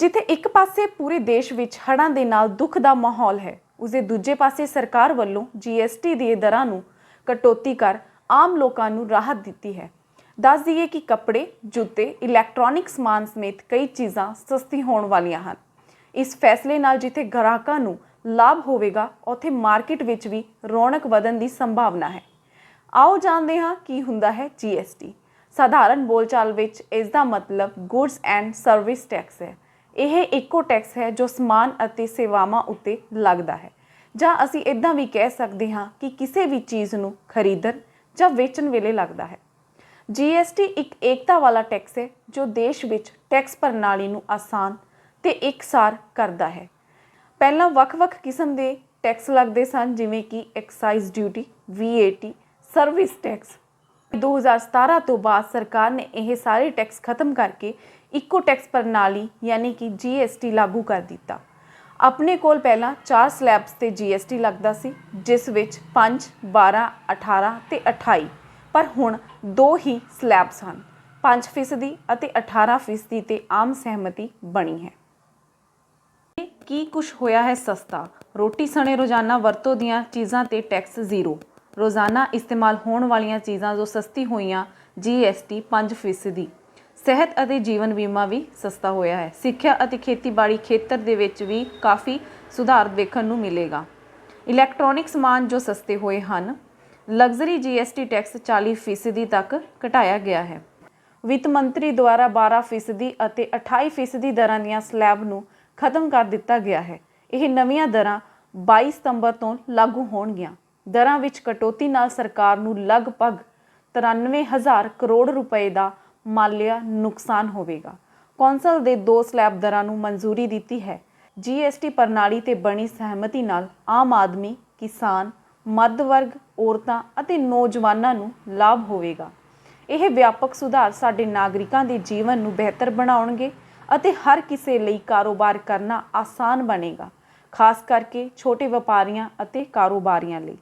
ਜਿੱਥੇ ਇੱਕ ਪਾਸੇ ਪੂਰੇ ਦੇਸ਼ ਵਿੱਚ ਹੜ੍ਹਾਂ ਦੇ ਨਾਲ ਦੁੱਖ ਦਾ ਮਾਹੌਲ ਹੈ ਉਸਦੇ ਦੂਜੇ ਪਾਸੇ ਸਰਕਾਰ ਵੱਲੋਂ ਜੀਐਸਟੀ ਦੀ ਦਰਾਂ ਨੂੰ ਕਟੌਤੀ ਕਰ ਆਮ ਲੋਕਾਂ ਨੂੰ ਰਾਹਤ ਦਿੱਤੀ ਹੈ। ਦੱਸ ਦਈਏ ਕਿ ਕੱਪੜੇ, ਜੁੱਤੇ ਇਲੈਕਟ੍ਰੋਨਿਕ ਸਮਾਨ ਸਮੇਤ ਕਈ ਚੀਜ਼ਾਂ ਸਸਤੀ ਹੋਣ ਵਾਲੀਆਂ ਹਨ। ਇਸ ਫੈਸਲੇ ਨਾਲ ਜਿੱਥੇ ਗ੍ਰਾਹਕਾਂ ਨੂੰ ਲਾਭ ਹੋਵੇਗਾ, ਉੱਥੇ ਮਾਰਕੀਟ ਵਿੱਚ ਵੀ ਰੌਣਕ ਵਧਣ ਦੀ ਸੰਭਾਵਨਾ ਹੈ। ਆਓ ਜਾਣਦੇ ਹਾਂ ਕੀ ਹੁੰਦਾ ਹੈ ਜੀਐਸਟੀ ਸਾਧਾਰਨ ਬੋਲਚਾਲ ਵਿੱਚ ਇਸ ਦਾ ਮਤਲਬ ਗੁੱਡਸ ਐਂਡ ਸਰਵਿਸ ਟੈਕਸ ਹੈ। ਇਹ ਇੱਕੋ ਟੈਕਸ ਹੈ ਜੋ ਸਮਾਨ ਅਤੇ ਸੇਵਾਵਾਂ ਉੱਤੇ ਲੱਗਦਾ ਹੈ। ਜਾਂ ਅਸੀਂ ਇਦਾਂ ਵੀ ਕਹਿ ਸਕਦੇ ਹਾਂ ਕਿ ਕਿਸੇ ਵੀ ਚੀਜ਼ ਨੂੰ ਖਰੀਦਣ ਜਾਂ ਵੇਚਣ ਵੇਲੇ ਲੱਗਦਾ ਹੈ। ਜੀਐਸਟੀ ਇੱਕ ਏਕਤਾ ਵਾਲਾ ਟੈਕਸ ਹੈ ਜੋ ਦੇਸ਼ ਵਿੱਚ ਟੈਕਸ ਪ੍ਰਣਾਲੀ ਨੂੰ ਆਸਾਨ ਤੇ ਇਕਸਾਰ ਕਰਦਾ ਹੈ। ਪਹਿਲਾਂ ਵੱਖ-ਵੱਖ ਕਿਸਮ ਦੇ ਟੈਕਸ ਲੱਗਦੇ ਸਨ, ਜਿਵੇਂ ਕਿ excise duty VAT service tax 2017 ਤੋਂ ਬਾਅਦ ਸਰਕਾਰ ਨੇ ਇਹ ਸਾਰੇ ਟੈਕਸ ਖਤਮ ਕਰਕੇ ਇੱਕੋ ਟੈਕਸ ਪ੍ਰਣਾਲੀ, ਯਾਨੀ ਕਿ GST ਲਾਗੂ ਕਰ ਦਿੱਤਾ। ਆਪਣੇ ਕੋਲ ਪਹਿਲਾਂ 4 ਸਲੈਬਸ ਤੇ GST ਲੱਗਦਾ ਸੀ, ਜਿਸ ਵਿੱਚ 5 12 18 ਤੇ 28 ਪਰ ਹੁਣ ਦੋ ਹੀ ਸਲੈਬਸ ਹਨ 5% ਅਤੇ 18% ਤੇ ਆਮ ਸਹਿਮਤੀ ਬਣੀ ਹੈ। ਕੀ ਕੁਝ ਹੋਇਆ ਹੈ ਸਸਤਾ? ਰੋਟੀ ਸਣੇ ਰੋਜ਼ਾਨਾ ਵਰਤੋਂ ਦੀਆਂ ਚੀਜ਼ਾਂ ਤੇ ਟੈਕਸ ਜ਼ੀਰੋ। ਰੋਜ਼ਾਨਾ ਇਸਤੇਮਾਲ ਹੋਣ ਵਾਲੀਆਂ ਚੀਜ਼ਾਂ ਜੋ ਸਸਤੀ ਹੋਈਆਂ GST 5% ਦੀ ਸਿਹਤ ਅਤੇ ਜੀਵਨ ਬੀਮਾ ਵੀ ਸਸਤਾ ਹੋਇਆ ਹੈ। ਸਿੱਖਿਆ ਅਤੇ ਖੇਤੀਬਾੜੀ ਖੇਤਰ ਦੇ ਵਿੱਚ ਵੀ ਕਾਫੀ ਸੁਧਾਰ ਦੇਖਣ ਨੂੰ ਮਿਲੇਗਾ। ਇਲੈਕਟ੍ਰੋਨਿਕ ਸਮਾਨ ਜੋ ਸਸਤੇ ਹੋਏ ਹਨ, ਲਗਜ਼ਰੀ GST ਟੈਕਸ 40% ਤੱਕ ਘਟਾਇਆ ਗਿਆ ਹੈ। ਵਿੱਤ ਮੰਤਰੀ ਦੁਆਰਾ 12% ਅਤੇ 28% ਦਰਾਂ ਦੀਆਂ ਸਲੈਬ ਨੂੰ ਖਤਮ ਕਰ ਦਿੱਤਾ ਗਿਆ ਹੈ। ਇਹ ਨਵੀਆਂ ਦਰਾਂ 22 ਸਤੰਬਰ ਤੋਂ ਲਾਗੂ ਹੋਣਗੀਆਂ। ਦਰਾਂ ਵਿੱਚ ਕਟੌਤੀ ਨਾਲ ਸਰਕਾਰ ਨੂੰ ਲਗਭਗ 93000 ਕਰੋੜ ਰੁਪਏ ਦਾ ਮਾਲੀਆ ਨੁਕਸਾਨ ਹੋਵੇਗਾ। ਕੌਂਸਲ ਦੇ ਦੋ ਸਲੈਬ ਦਰਾਂ ਨੂੰ ਮਨਜ਼ੂਰੀ ਦਿੱਤੀ ਹੈ। GST ਪ੍ਰਣਾਲੀ ਤੇ ਬਣੀ ਸਹਿਮਤੀ ਨਾਲ ਆਮ ਆਦਮੀ, ਕਿਸਾਨ ਮੱਧ ਵਰਗ ਔਰਤਾਂ ਅਤੇ ਨੌਜਵਾਨਾਂ ਨੂੰ ਲਾਭ ਹੋਵੇਗਾ। ਇਹ ਵਿਆਪਕ ਸੁਧਾਰ ਸਾਡੇ ਨਾਗਰਿਕਾਂ ਦੇ ਜੀਵਨ ਨੂੰ ਬਿਹਤਰ ਬਣਾਉਣਗੇ ਅਤੇ ਹਰ ਕਿਸੇ ਲਈ ਕਾਰੋਬਾਰ ਕਰਨਾ ਆਸਾਨ ਬਣੇਗਾ, ਖਾਸ ਕਰਕੇ ਛੋਟੇ ਵਪਾਰੀਆਂ ਅਤੇ ਕਾਰੋਬਾਰੀਆਂ ਲਈ।